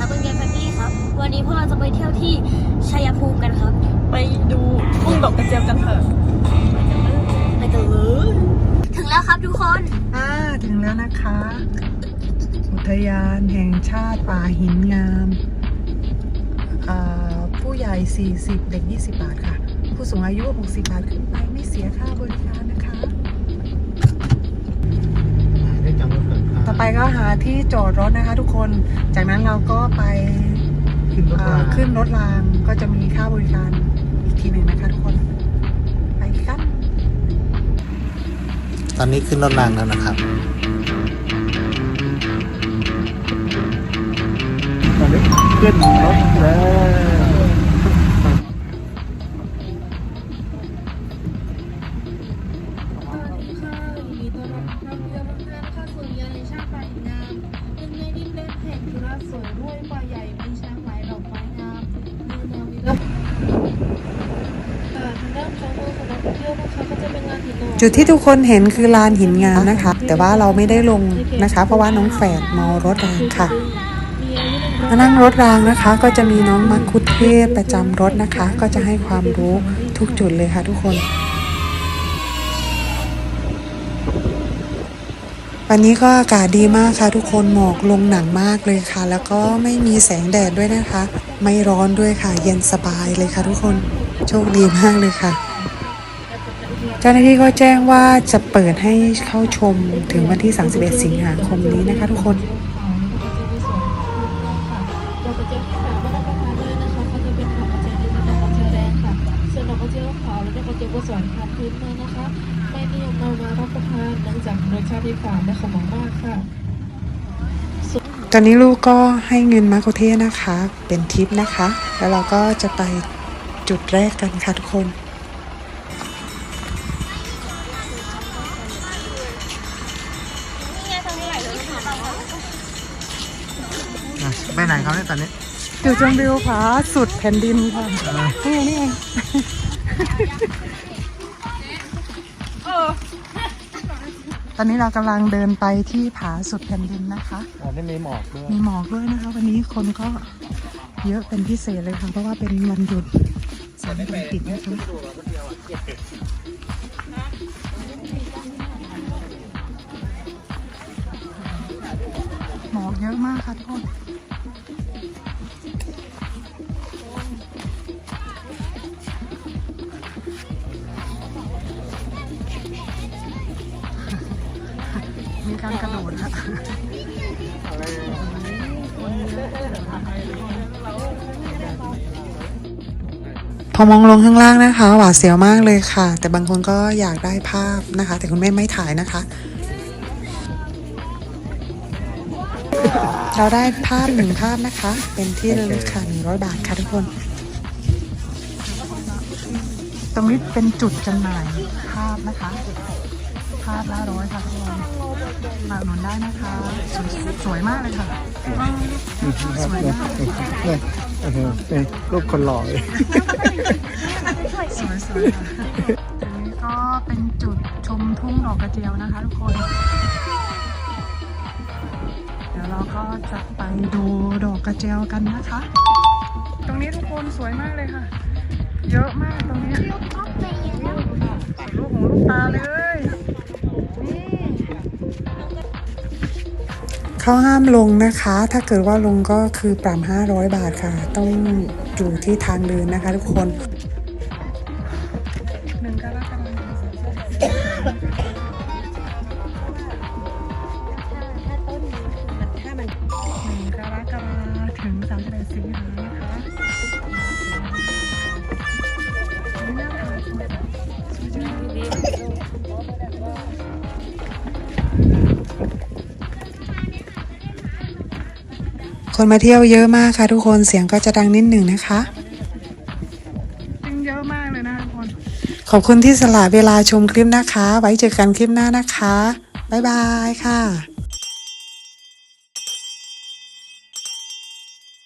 ครับเป็นเกมแฟมิลี่ครับ วันนี้พวกเราจะไปเที่ยวที่ชัยภูมิกันครับ ไปดูกุ้งดอกกระเจียวกันเถอะไปกันเลยถึงแล้วครับทุกคน อ่าถึงแล้วนะคะ อุทยานแห่งชาติป่าหินงามอ่าผู้ใหญ่ 40 เด็ก 20 บาทค่ะ ผู้สูงอายุ 60 บาทขึ้นไปไม่เสีย ก็หาที่จอดรถนะคะ ทุกคน จากนั้นเราก็ไปขึ้นรถอ่ารางขึ้นรถรางก็จะมีค่าบริการอีกทีหนึ่งนะคะทุกคน ไปกัน ตอนนี้ขึ้นรถรางแล้วนะครับ ตอนนี้ขึ้นรถแล้ว จุดที่ทุกคนเห็นคือลานหินงามนะคะ แต่ว่าเราไม่ได้ลงนะคะ เพราะว่าน้องแฝดมารถรางค่ะมานั่งรถรางนะคะ ก็จะมีน้องมักคุเทศประจำรถนะคะ ก็จะให้ความรู้ทุกจุดเลยค่ะทุกคนวันนี้ก็อากาศดีมากค่ะ ทุกคนหมอกลงหนังมากเลยค่ะ แล้วก็ไม่มีแสงแดดด้วยนะคะ ไม่ร้อนด้วยค่ะ เย็นสบายเลยค่ะ ทุกคนโชคดีมากเลยค่ะ เจ้าหน้าที่ก็แจ้งว่าจะเปิดให้เข้าชมถึงวันที่ 31 สิงหาคมนี้นะคะทุกคนดอกกระเจียวที่สามารถรับประทานได้นะคะก็จะเป็นดอกกระเจียวที่เป็นดอกกระเจียวแดงค่ะส่วนดอกกระเจียวขาวและดอกกระเจียวกุศลค่ะพื้นเมืองนะคะไม่นิยมนำมารับประทานเนื่องจากรสชาติที่ฝาดและขมมากค่ะตอนนี้ลูกก็ให้เงินมาโคเทนะคะ เป็นทิปนะคะ แล้วเราก็จะไปจุดแรกกันค่ะทุกคน ไปไหนครับเนี่ยตอนนี้จุดชมวิวผาสุดแผ่นดินค่ะนี่ไงนี่เองตอนนี้เรากำลังเดินไปที่ผาสุดแผ่นดินนะคะอ๋อนี่มีหมอกด้วยมีหมอกด้วยนะคะ วันนี้คนก็เยอะเป็นพิเศษเลยค่ะ เพราะว่าเป็นวันหยุดสองวันปิดนะคะห เยอะมากค่ะทุกคนมีการกระโดดค่ะพอมองลงข้างล่างนะคะ หวาดเสียวมากเลยค่ะ แต่บางคนก็อยากได้ภาพนะคะ แต่คุณแม่ไม่ถ่ายนะคะ เราได้ภาพหนึ่งภาพนะคะ เป็นที่ระลึกค่ะหนึ่งร้อยบาทค่ะทุกคน ตรงนี้เป็นจุดจำหน่ายภาพนะคะ ภาพละร้อยค่ะทุกคนมาอุดหนุนได้นะคะสวยสวยมากเลยค่ะสวยมากเนี่ยโอ้โหเป็นรูปคนหล่อเลยสวยสวยค่ะตรงนี้ก็เป็นจุดชมทุ่งดอกกระเจียวนะคะทุกคน เดี๋ยวเราก็จะไปดูดอกกระเจียวกันนะคะ ตรงนี้ทุกคนสวยมากเลยค่ะ เยอะมากตรงนี้สุดลูกหูลูกตาเลยเขาห้ามลงนะคะ ถ้าเกิดว่าลงก็คือปรับ500 บาทค่ะ ต้องอยู่ที่ทางเดินนะคะทุกคน คนมาเที่ยวเยอะมากค่ะ ทุกคนเสียงก็จะดังนิดหนึ่งนะคะจริงเยอะมากเลยนะทุกคน ขอบคุณที่สละเวลาชมคลิปนะคะ ไว้เจอกันคลิปหน้านะคะ บ๊ายบายค่ะ